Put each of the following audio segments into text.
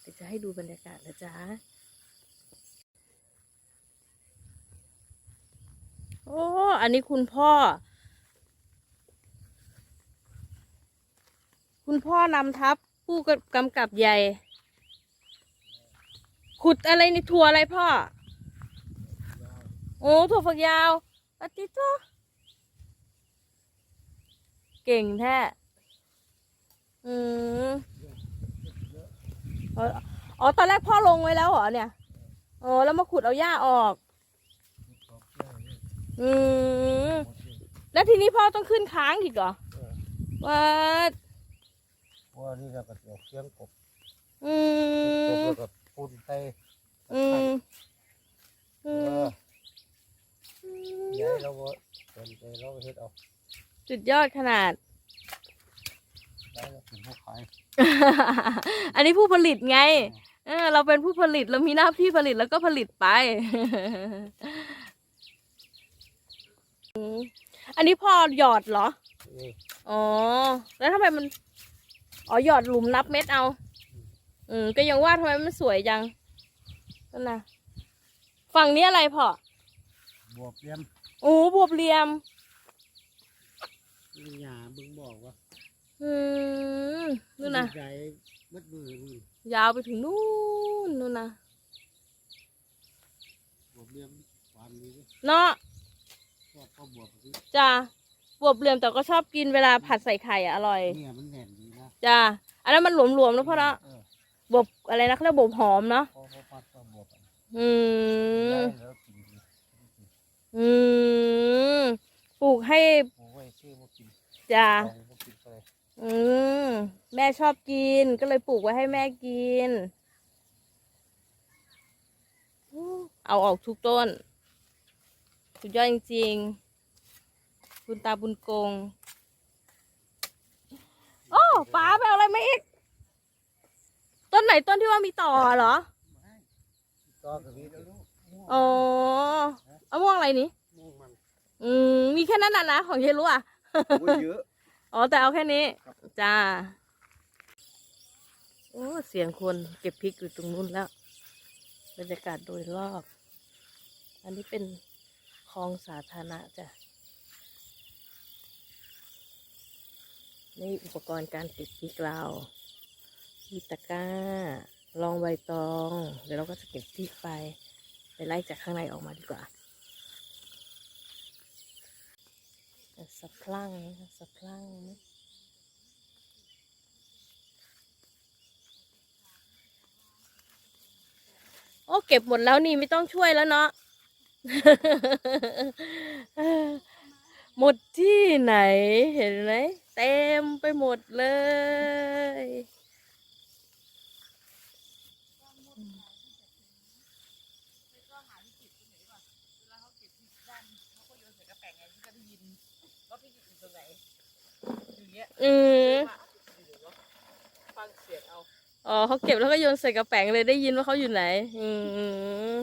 เดี๋ยวจะให้ดูบรรยากาศนะจ๊ะโอ้ อันนี้คุณพ่อ คุณพ่อนำทัพผู้กำกับใหญ่ ขุดอะไรในถั่วอะไรพ่อ โอ้ถั่วฝักยาวปฏิโตเก่งแท้ อืม อ๋ออ๋อตอนแรกพ่อลงไว้แล้วเหรอเนี่ยอ๋อแล้วมาขุดเอาหญ้าออก อืมแล้วทีนี้พ่อต้องขึ้นค้างอีกเหรอว่าว่านี่เราก็เดี๋ยวเคียงกบอืกบมแล้วก็ปูนไปอืมอืเอมอย้ายเราก็สนใจเราก็เฮ็ดเอาสุดยอดขนาด ได้แล้วถึงผู้ขายอันนี้ผู้ผลิตไง เออ เราเป็นผู้ผลิตเรามีหน้าที่ผลิตแล้วก็ผลิตไปอืมอันนี้พ่อหยอดเหรอนี่อ๋อ แล้วทำไมมัน อ๋อหยอดหลุมนับเม็ดเอา อืม ก็ยังว่าทำไมมันสวยจังนั่นนะฝั่งนี้อะไรพ่อ บวบเลี้ยม โอ้บวบเหลี่ยมนี่หยาบึงบอกว่า อืมนู่นนะใหญ่มัดมือมือยาวไปถึงนู่นนู่นนะบวบเลี้ยมหวานดีเด้อเนาะชอบข้าวบวบนี่จ้าบวบเหลี่ยมแต่ก็ชอบกินเวลาผัดใส่ไข่อะอร่อยเนี่ยมันแน่นดีนะจ้าอันนั้นมันหลวมๆนะพ่อเนาะเออบวบอะไรนะเขาเรียกบวบหอมเนาะพอพอพัดข้าวบวบอะอืมได้แล้วกินดีอืมปลูกให้โอ้ยชื่อบ่กินจ้าข องบ่กินไปอืมแม่ชอบกินก็เลยปลูกไว้ให้แม่กิน เอาออกทุกต้น สุดยอดจริงๆบุญตาบุญกง โอ้ป๋าไปเอาอะไรมาอีก ต้นไหนต้นที่ว่ามีต่อเหรอก็กระบี่แล้วลูกอ๋อเอาม่วงอะไรนี่ ม่วงมัน อืม มีแค่นั้นน่ะนะของเยรู้อะ โอ้ยเยอะ อ๋อแต่เอาแค่นี้ครับจ้า โอ้เสียงคนเก็บพริกอยู่ตรงนู้นแล้วบรรยากาศโดยรอบ อันนี้เป็นคลองสาธารณะจ้ะนี่อุปกรณ์การเก็บพริกเรามีตะกร้ารองใบตอง เดี๋ยวเราก็จะเก็บพริกไป ไปไล่จากข้างในออกมาดีกว่า สะพรั่งนะคะสะพรั่งนะโอ้เก็บหมดแล้วนี่ไม่ต้องช่วยแล้วเนาะหมดที่ไหนเห็นไหมเต็มไปหมดเลย อืมฟังเสียงเอาอ๋อเขาเก็บแล้วก็โยนใส่กระแป๋งเลยได้ยินว่าเขาอยู่ไหน อืม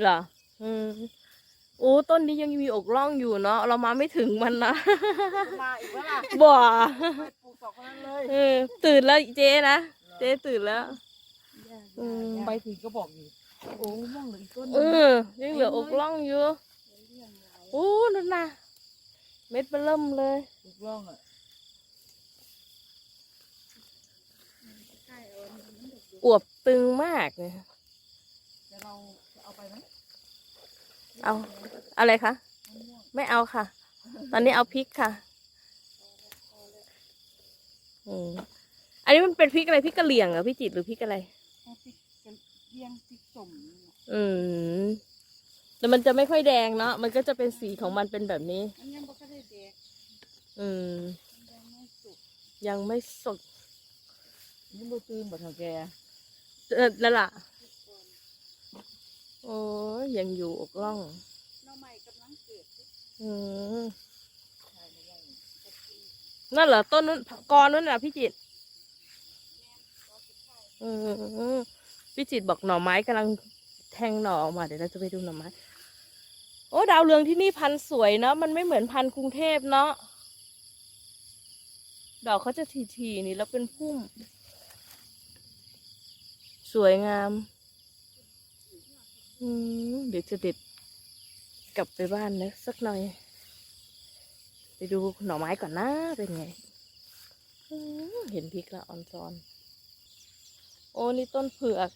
เหรอ อืมโอ้ต้นนี้ยังมีอกร่องอยู่เนาะเรามาไม่ถึงมันนะมาอีกแล้วล่ะบ่ไปปลูกสองคนนั้นเลยเออตื่นแล้วเจ๊นะ เจ๊ตื่นแล้ว อืมไปถึงก็บอกอีก โอ้ม่วงเหลืออีกต้นหเอนึงอ ยังเหลืออกร่องอยู่โอ้นั่นนะเม็ดเบลเริ่มเลย ลูกร่องอะอวบตึงมากเลยจะเราจะเอาไปไหมเอาอะไรคะ ไม่เอาค่ะ ตอนนี้เอาพริกค่ะอืมอันนี้มันเป็นพริกอะไรพริกกะเหรี่ยงเหรอพี่จิตรหรือพริกอะไร เอาพริกกันเลี้ยงพริกส มอืมแต่มันจะไม่ค่อยแดงเนาะมันก็จะเป็นสีของมันเป็นแบบนี้ อันยังบ่ก็ได้แดกอืมยังไม่สุกยังไม่สดนี่บ่ตื่นบ่เท่าแกเออนั่นล่ะโอ้ยยังอยู่อกล่องน้องใหม่กำลังเกิดอืมนั่นเหรอต้นนู้นกอนู้นน่ะพี่จิตรอืม พี่จิตบอกหน่อไม้กำลังแทงหน่อออกมาเดี๋ยวเราจะไปดูหน่อไม้ โอ้ดาวเรืองที่นี่พันสวยเนาะมันไม่เหมือนพันกรุงเทพเนาะดอกเขาจะทีๆนี่แล้วเป็นพุ่ม สวยงามอืมเดี๋ยวจะเด็ดกลับไปบ้านนะสักหน่อย ไปดูหน่อไม้ก่อนนะเป็นไงเห็นพริกละออนซอน โอ้นี่ต้นเผือก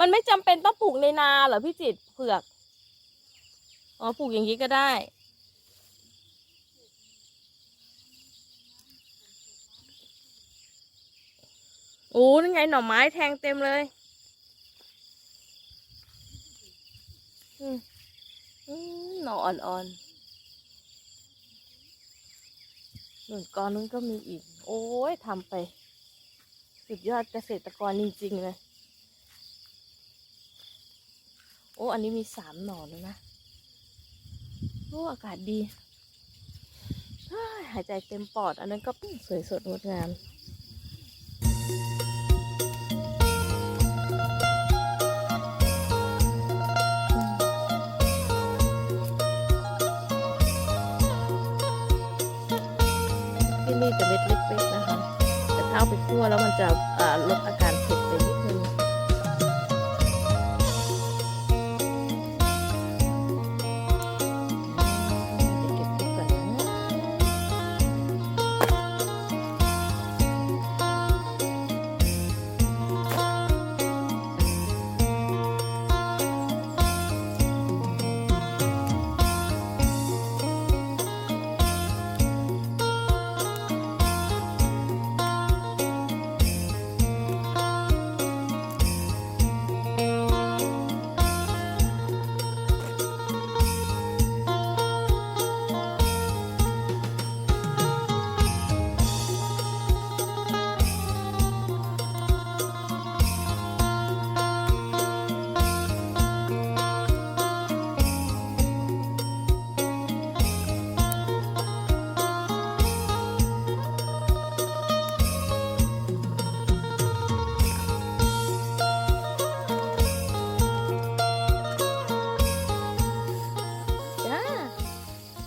มันไม่จำเป็นต้องปลูกในนาเหรอพี่จิตเผือกอ๋อปลูกอย่างนี้ก็ได้ โอ้นี่ไงหน่อไม้แทงเต็มเลยอืมอืมหน่ออ่อนๆหนึ่งกอนนู้นก็มีอีก โอ้ยทำไป สุดยอดเกษตรกรจริงๆเลย โอ้อันนี้มีสามหน่อเลยนะโอ้อากาศดีหายใจเต็มปอด อันนั้นก็สวยสดงดงามที่นี่จะเม็ดเล็กๆนะคะ แต่ถ้าเอาไปคั่วแล้วมันจะลดอาการ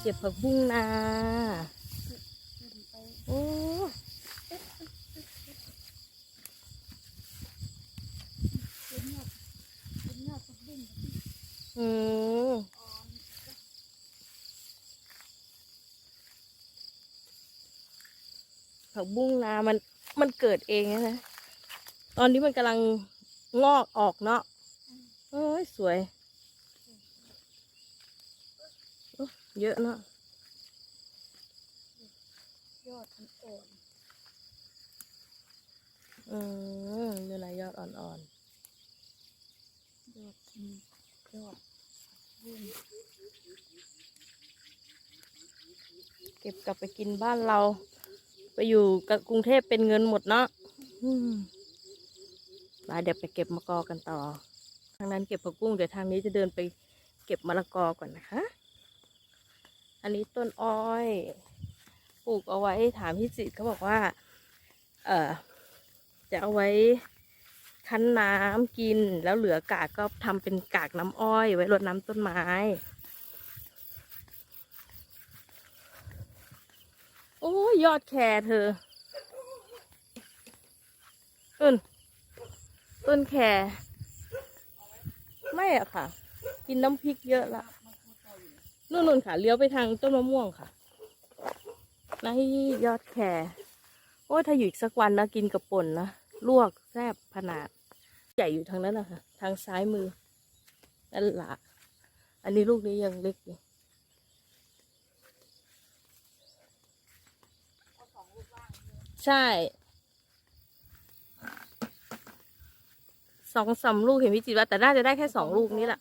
ก็บผักบุ้งนาโอ้อืมผักบุ้งนา มัน มันเกิดเองนะ ตอนนี้มันกำลังงอกออกเนาะโอ้ย สวย เยอะเนาะยอดมันอ่อนอืมเนื้อลายยอดอ่อนยอดอืมยอดบุ้งๆเก็บกลับไปกินบ้านเรา ไปอยู่กับกรุงเทพเป็นเงินหมดเนาะอืมไปเดี๋ยวไปเก็บมะกอกันต่อ ทางนั้นเก็บผักบุ้งเดี๋ยวทางนี้จะเดินไปเก็บมะละกอก่อนนะคะ อันนี้ต้นอ้อย ปลูกเอาไว้ถามพี่จิตเขาบอกว่า เออจะเอาไว้คั้นน้ำกินแล้วเหลือกากก็ทำเป็นกากน้ำอ้อย ไว้รดน้ำต้นไม้ โอ้ยยอดแคร์เธอต้นต้นแคร์ไม่อะค่ะ กินน้ำพริกเยอะละ นู่นนู่นค่ะเลี้ยวไปทางต้นมะม่วงค่ะนี่ยอดแครโอ้ยถ้าอยู่อีกสักวันนะกินกับป่นนะลวกแซ่บขนาด ใหญ่อยู่ทางนั้นนะคะทางซ้ายมือนั่นละอันนี้ลูกนี้ยังเล็กอยู่ใช่สองสามลูกเห็นพี่จิตรว่าแต่น่าจะได้แค่สองลูกนี้แหละ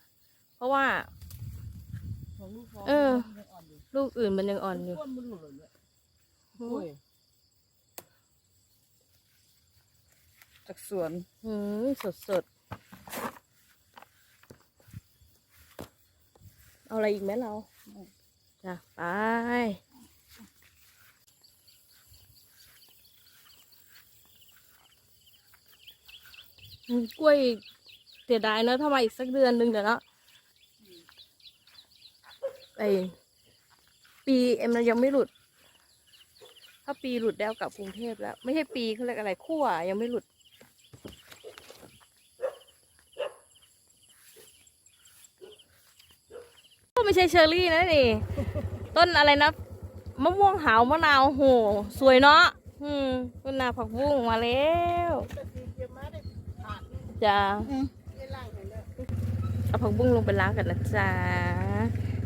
เพราะว่า ของลูกฟองเออมันยังอ่อนอยู่ลูกอื่นมันยังอ่อนอยู่ก้นมันหลุดเลยเนี่ยอืโอ้ยจากสวนมสดสดๆเอาอะไรอีกไหมเราจ้ะไป อืมกล้วยเสียดายเนอะถ้ามาอีกสักเดือนหนึ่งเดี๋ยวเนาะ ไอปีเอ็มมันยังไม่หลุด ถ้าปีหลุดแล้วกลับกรุงเทพแล้ว ไม่ใช่ปีเขาเรียกอะไรขั้วยังไม่หลุด ก็ไม่ใช่เชอร์รี่นะนี่ ต้นอะไรนะมะม่วงหาวมะนาวโห สวยเนาะอืมต้นนาผักบุ้งมาแล้วจ้าเอาผักบุ้งลงไปล้างกันนะจ๊ะ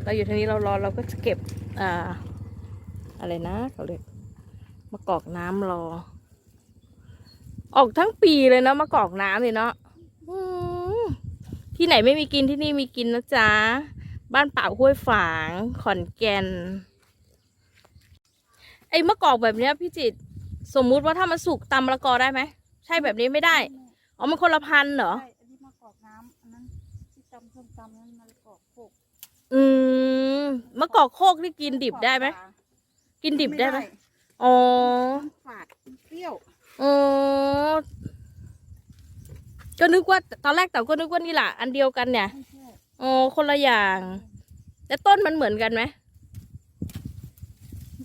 เราอยู่ทางนี้เรารอเราก็จะเก็บอ่าอะไรนะเขาเรียกมะกอกน้ำรอ ออกทั้งปีเลยเนาะมะกอกน้ำเลยเนาะที่ไหนไม่มีกินที่นี่มีกินนะจ๊ะ บ้านป่าห้วยฝาง ขอนแก่น ไอ้มะกอกแบบเนี้ยพี่จิต สมมุติว่าถ้ามันสุกตำละกอได้ไหม ใช่แบบนี้ไม่ได้ อ๋อมันคนละพันเหรอ อืมมะกอกโคกนี่กินดิบได้ไหมกินดิบได้ไหมอ๋อฝาดเปรี้ยวอ๋อก็นึกว่าตอนแรกแต่ก็นึกว่านี่แหละอันเดียวกันเนี่ยไม่ใช่อ๋อคนละอย่างแต่ต้นมันเหมือนกันไหม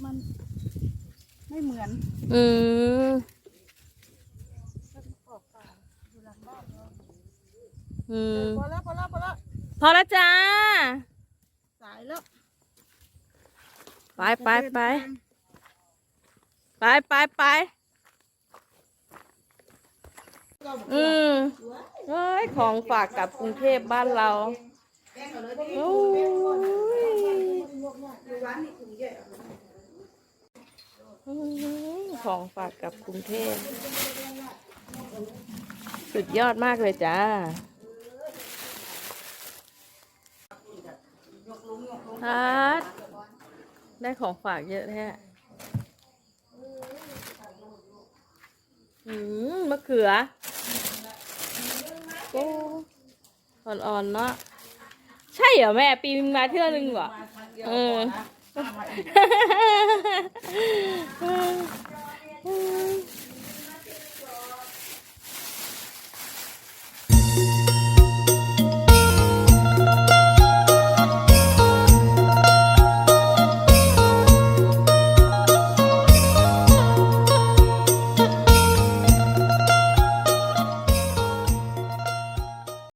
มันไม่เหมือน อืมต้นมะกอกป่าอยู่หลังบ้านเราอืมพอแล้วพอแล้วพอแล้วพอแล้วจ้าสาย แล้วไปไปไปไปไปไปอืมเฮ้ยของฝากกลับกรุงเทพบ้านเราโอ้ยอืมของฝากกลับกรุงเทพสุดยอดมากเลยจ้า ทัดได้ของฝากเยอะแท้อืมมะเขือโอ้อ่อนๆเนาะใช่เหรอแม่ปีนมาเที่ยวนึงเหรอเออตาม